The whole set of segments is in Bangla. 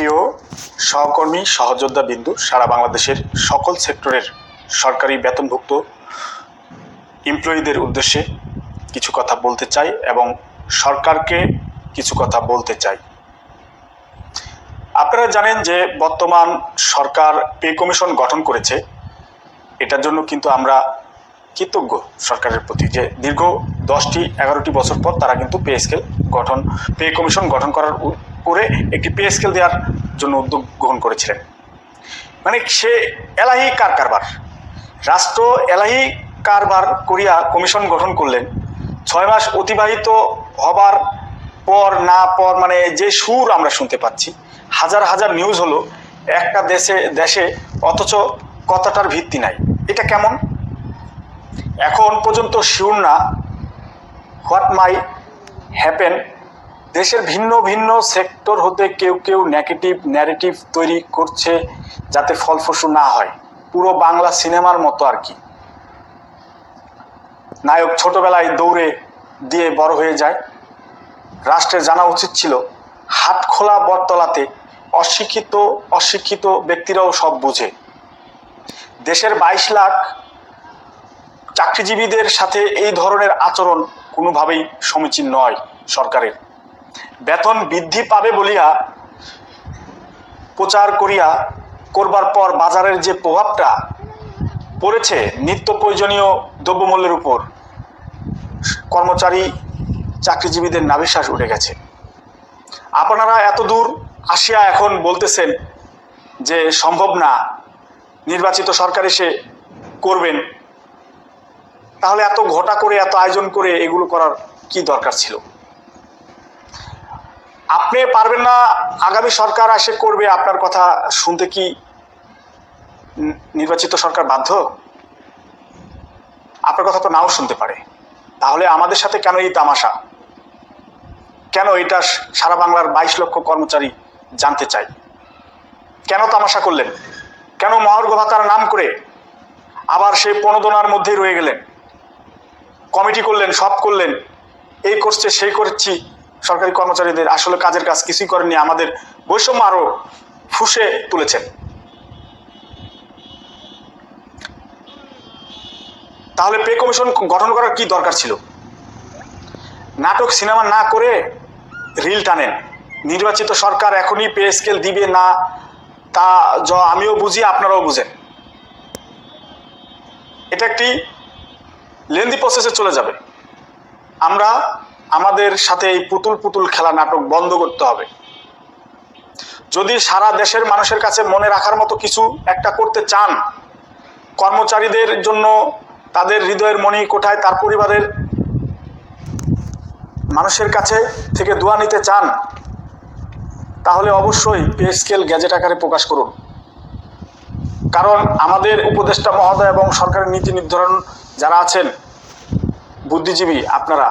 প্রিয় সহকর্মী, সহযোদ্ধা বিন্দু, সারা বাংলাদেশের সকল সেক্টরের সরকারি বেতনভুক্ত এমপ্লয়ীদের উদ্দেশ্যে কিছু কথা বলতে চাই এবং সরকারকে কিছু কথা বলতে চাই। আপনারা জানেন যে বর্তমান সরকার পে কমিশন গঠন করেছে। এটার জন্য কিন্তু আমরা কৃতজ্ঞ সরকারের প্রতি যে দীর্ঘ দশটি, এগারোটি বছর পর তারা কিন্তু পে স্কেল গঠন, পে কমিশন গঠন করার করে একটি পে স্কেল দেওয়ার জন্য উদ্যোগ গ্রহণ করেছিলেন। মানে সে এলাহি কার কারবার রাষ্ট্র এলাহি কারবার করিয়া কমিশন গঠন করলেন, ছয় মাস অতিবাহিত হবার পর না পর মানে যে সুর আমরা শুনতে পাচ্ছি, হাজার হাজার নিউজ হলো, একটা দেশে দেশে অথচ কথাটার ভিত্তি নাই। এটা কেমন? এখন পর্যন্ত শিউর না, হোয়াট মাই হ্যাপেন দেশের ভিন্ন ভিন্ন সেক্টর হতে কেউ কেউ নেগেটিভ ন্যারেটিভ তৈরি করছে যাতে ফলপ্রসূ না হয়। পুরো বাংলা সিনেমার মতো আর কি। নায়ক ছোটবেলায় দৌড়ে দিয়ে বড় হয়ে যায়। রাষ্ট্রের জানা উচিত ছিল হাটখোলা বটতলাতে অশিক্ষিত অশিক্ষিত ব্যক্তিরাও সব বুঝে। দেশের বাইশ লাখ চাকরিজীবীদের সাথে এই ধরনের আচরণ কোনোভাবেই সমীচীন নয় সরকারের। বেতন বৃদ্ধি পাবে বলিয়া প্রচার করিয়া করবার পর বাজারের যে প্রভাবটা পড়েছে নিত্য প্রয়োজনীয় দ্রব্যমূল্যের উপর, কর্মচারী, চাকরিজীবীদের নাভিশ্বাস উঠে গেছে। আপনারা এত দূর আসিয়া এখন বলতেছেন যে সম্ভব না, নির্বাচিত সরকার এসে করবেন। তাহলে এত ঘটা করে, এত আয়োজন করে এগুলো করার কি দরকার ছিল? আপনি পারবেন না, আগামী সরকার এসে করবে, আপনার কথা শুনতে কি নির্বাচিত সরকার বাধ্য? আপনার কথা তো নাও শুনতে পারে। তাহলে আমাদের সাথে কেন এই তামাশা? কেন এটা সারা বাংলার বাইশ লক্ষ কর্মচারী জানতে চাই কেন তামাশা করলেন? কেন মহার্ঘ ভাতার নাম করে আবার সেই প্রণোদনার মধ্যেই রয়ে গেলেন? কমিটি করলেন, সব করলেন, এই করছে, সেই করছি সরকারি কর্মচারীদের আসলে কাজের কাজ কিছুই করেননি, আমাদের বৈষম্য আরও ফুসে তুলেছেন। তাহলে পে কমিশন গঠন করার কি দরকার ছিল? নাটক, সিনেমা না করে রিল টানেন। নির্বাচিত সরকার এখনই পে স্কেল দিবে না, তা য, আমিও বুঝি, আপনারাও বুঝেন। এটা একটি লেন্দি প্রসেসে চলে যাবে। আমরা আমাদের সাথে এই পুতুল পুতুল খেলা নাটক বন্ধ করতে হবে। যদি সারা দেশের মানুষের কাছে মনে রাখার মতো কিছু একটা করতে চান, কর্মচারীদের জন্য তাদের হৃদয়ের মনি কোঠায়, তার পরিবারের মানুষের কাছে থেকে দোয়া নিতে চান, তাহলে অবশ্যই পে স্কেল গ্যাজেট আকারে প্রকাশ করুন। কারণ আমাদের উপদেষ্টা মহোদয় এবং সরকারের নীতি নির্ধারণ যারা আছেন, বুদ্ধিজীবী আপনারা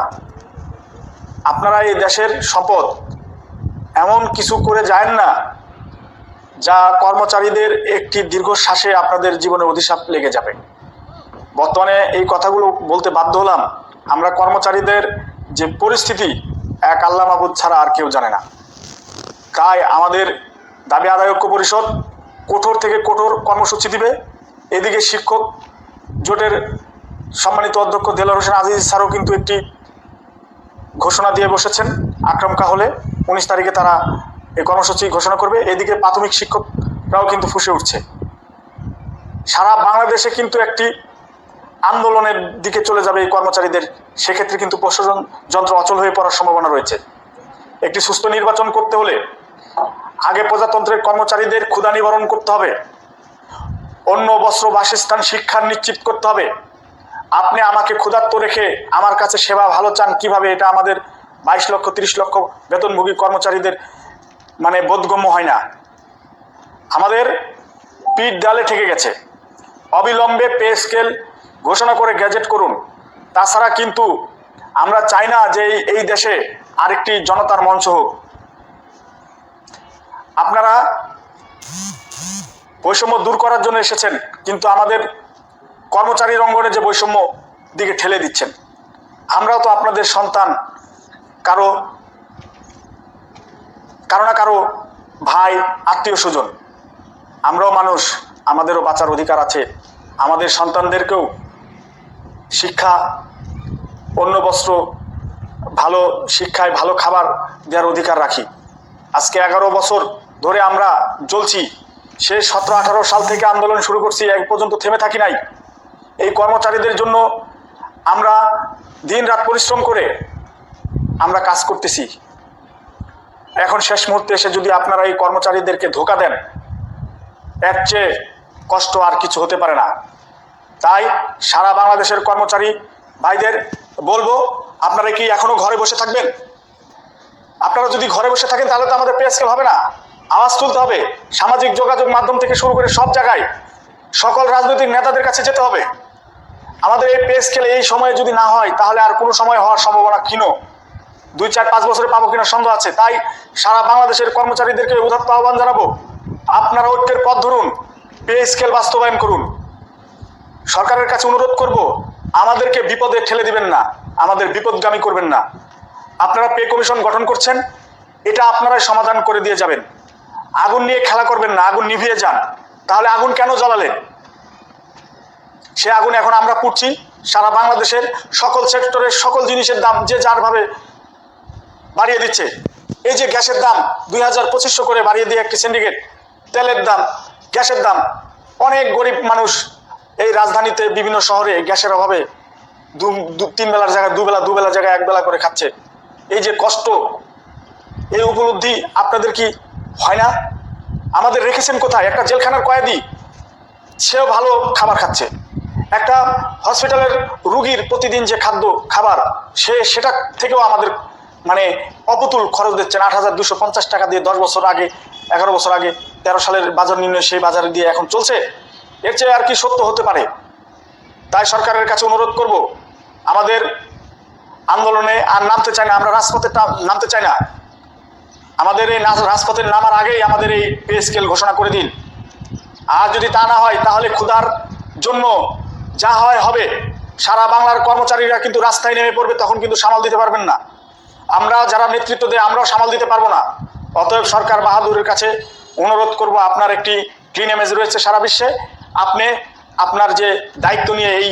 আপনারা এই দেশের সম্পদ এমন কিছু করে যায় না যা কর্মচারীদের একটি দীর্ঘশ্বাসে আপনাদের জীবনে অধিশাপ লেগে যাবে। বর্তমানে এই কথাগুলো বলতে বাধ্য হলাম। আমরা কর্মচারীদের যে পরিস্থিতি, এক আল্লাহ মাহবুদ ছাড়া আর কেউ জানে না। তাই আমাদের দাবি আদায় ঐক্য পরিষদ কঠোর থেকে কঠোর কর্মসূচি দিবে। এদিকে শিক্ষক জোটের সম্মানিত অধ্যক্ষ দেলার হোসেন আজিজ স্যারও কিন্তু একটি ঘোষণা দিয়ে বসেছেন আক্রমকা হলে উনিশ তারিখে তারা এই কর্মসূচি ঘোষণা করবে। এদিকে প্রাথমিক শিক্ষকরাও কিন্তু ফুসে উঠছে। সারা বাংলাদেশে কিন্তু একটি আন্দোলনের দিকে চলে যাবে এই কর্মচারীদের। সেক্ষেত্রে কিন্তু প্রশাসন যন্ত্র অচল হয়ে পড়ার সম্ভাবনা রয়েছে। একটি সুস্থ নির্বাচন করতে হলে আগে প্রজাতন্ত্রের কর্মচারীদের ক্ষুধা নিবারণ করতে হবে। অন্য বস্ত্র বাসস্থান শিক্ষা নিশ্চিত করতে হবে। আপনি আমাকে ক্ষুধার্ত রেখে আমার কাছে সেবা ভালো চান, কীভাবে এটা আমাদের বাইশ লক্ষ, তিরিশ লক্ষ বেতনভোগী কর্মচারীদের মানে বোধগম্য হয় না? আমাদের পিঠ ডালে ঠেকে গেছে। অবিলম্বে পে স্কেল ঘোষণা করে গ্যাজেট করুন। তাছাড়া কিন্তু আমরা চাই না যে এই- এই দেশে আরেকটি জনতার মঞ্চ হোক। আপনারা বৈষম্য দূর করার জন্য এসেছেন, কিন্তু আমাদের কর্মচারীর অঙ্গনে যে বৈষম্য দিকে ঠেলে দিচ্ছেন। আমরাও তো আপনাদের সন্তান। কারও কারও না কারও ভাই, আত্মীয় স্বজন। আমরাও মানুষ, আমাদেরও বাঁচার অধিকার আছে। আমাদের সন্তানদেরকেও শিক্ষা অন্য বস্ত্র, ভালো শিক্ষায় ভালো খাবার দেওয়ার অধিকার রাখি। আজকে এগারো বছর ধরে আমরা জ্বলছি। সে সতেরো আঠারো সাল থেকে আন্দোলন শুরু করছি এক পর্যন্ত থেমে থাকি নাই। এই কর্মচারীদের জন্য আমরা দিন রাত পরিশ্রম করে আমরা কাজ করতেছি। এখন শেষ মুহূর্তে এসে যদি আপনারা এই কর্মচারীদেরকে ধোকা দেন, এর চেয়ে কষ্ট আর কিছু হতে পারে না। তাই সারা বাংলাদেশের কর্মচারী ভাইদের বলব, আপনারা কি এখনও ঘরে বসে থাকবেন? আপনারা যদি ঘরে বসে থাকেন, তাহলে তো আমাদের পে স্কেল হবে না। আওয়াজ তুলতে হবে, সামাজিক যোগাযোগ মাধ্যম থেকে শুরু করে সব জায়গায় সকল রাজনৈতিক নেতাদের কাছে যেতে হবে। আমাদের এই পে স্কেল এই সময়ে যদি না হয়, তাহলে আর কোনো সময় হওয়ার সম্ভাবনা ক্ষীণ। দুই চার পাঁচ বছরে পাবো কিনা সন্দেহ আছে। তাই সারা বাংলাদেশের কর্মচারীদেরকে উদাত্ত আহ্বান জানাব, আপনারা ঐক্যের পথ ধরুন পে স্কেল বাস্তবায়ন করুন। সরকারের কাছে অনুরোধ করব, আমাদেরকে বিপদে ঠেলে দিবেন না, আমাদের বিপদগামী করবেন না। আপনারা পে কমিশন গঠন করছেন, এটা আপনারাই সমাধান করে দিয়ে যাবেন। আগুন নিয়ে খেলা করবেন না, আগুন নিভিয়ে যান। তাহলে আগুন কেন জ্বালালেন? সে আগুন এখন আমরা পুড়ছি। সারা বাংলাদেশের সকল সেক্টরের সকল জিনিসের দাম যে যার ভাবে বাড়িয়ে দিচ্ছে, এই যে গ্যাসের দাম দুই হাজার পঁচিশশো করে বাড়িয়ে দিয়ে একটি সিন্ডিকেট তেলের দাম, গ্যাসের দাম, অনেক গরিব মানুষ এই রাজধানীতে বিভিন্ন শহরে গ্যাসের অভাবে দু তিন বেলার জায়গায়, দুবেলা দুবেলা জায়গায় এক বেলা করে খাচ্ছে। এই যে কষ্ট, এই উপলব্ধি আপনাদের কি হয় না? আমাদের রেখেছেন কোথায়? একটা জেলখানার কয়েদি, সেও ভালো খাবার খাচ্ছে। একটা হসপিটালের রুগীর প্রতিদিন যে খাদ্য, খাবার, সে সেটা থেকেও আমাদের মানে অপতুল খরচ দিচ্ছেন আট হাজার দুশো পঞ্চাশ টাকা দিয়ে দশ বছর আগে, এগারো বছর আগে, তেরো সালের বাজার নির্ণয় সেই বাজারে দিয়ে এখন চলছে। এর চেয়ে আর কি সত্য হতে পারে? তাই সরকারের কাছে অনুরোধ করব, আমাদের আন্দোলনে আর নামতে চাই না, আমরা রাজপথে নামতে চাই না। আমাদের এই না- রাজপথে নামার আগেই আমাদের এই পে স্কেল ঘোষণা করে দিন। আর যদি তা না হয়, তাহলে ক্ষুধার জন্য যা হয় হবে। সারা বাংলার কর্মচারীরা কিন্তু রাস্তায় নেমে পড়বে, তখন কিন্তু সামাল দিতে পারবেন না। আমরা যারা নেতৃত্ব দেয়, আমরাও সামাল দিতে পারব না। অতএব সরকার বাহাদুরের কাছে অনুরোধ করব, আপনার একটি ক্লিন ইমেজ রয়েছে সারা বিশ্বে। আপনি আপনার যে দায়িত্ব নিয়ে এই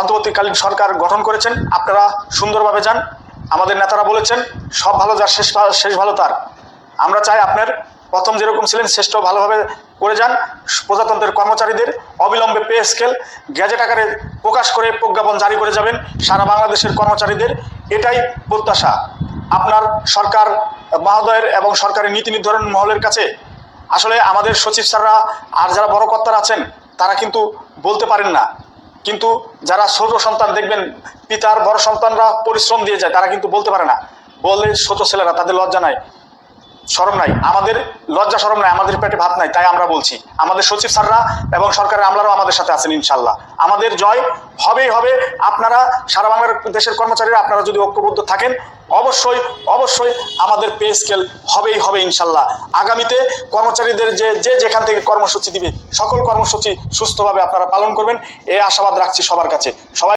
অন্তর্বর্তীকালীন সরকার গঠন করেছেন, আপনারা সুন্দরভাবে যান। আমাদের নেতারা বলেছেন, সব ভালো যার, শেষ শেষ ভালো তার। আমরা চাই আপনার প্রথম যেরকম ছিলেন, শ্রেষ্ঠ ভালোভাবে করে যান প্রজাতন্ত্রের কর্মচারীদের অবিলম্বে পে স্কেল, গ্যাজেট আকারে প্রকাশ করে প্রজ্ঞাপন জারি করে যাবেন সারা বাংলাদেশের কর্মচারীদের। এটাই প্রত্যাশা। আপনার সরকার মহোদয়ের এবং সরকারি নীতি নির্ধারণ মহলের কাছে। আসলে আমাদের সচিব স্যাররা আর যারা বড় কর্তারা আছেন, তারা কিন্তু বলতে পারেন না। কিন্তু যারা ছোট সন্তান দেখবেন, পিতার বড় সন্তানরা পরিশ্রম দিয়ে যায়, তারা কিন্তু বলতে পারে না। বলে ছোট ছেলেরা তাদের লজ্জা নাই। সরম নাই, আমাদের লজ্জা সরম নাই, আমাদের পেটে ভাত নাই, তাই আমরা বলছি। আমাদের সচিব স্যাররা এবং সরকারের আমলারাও আমাদের সাথে আছেন ইনশাল্লাহ আমাদের জয় হবেই হবে। আপনারা সারা বাংলার দেশের কর্মচারীরা, আপনারা যদি ঐক্যবদ্ধ থাকেন, অবশ্যই অবশ্যই আমাদের পে স্কেল হবেই হবে ইনশাল্লাহ আগামীতে কর্মচারীদের যে যে যেখান থেকে কর্মসূচি দিবে, সকল কর্মসূচি সুস্থভাবে আপনারা পালন করবেন। এই আশাবাদ রাখছি সবার কাছে। সবাই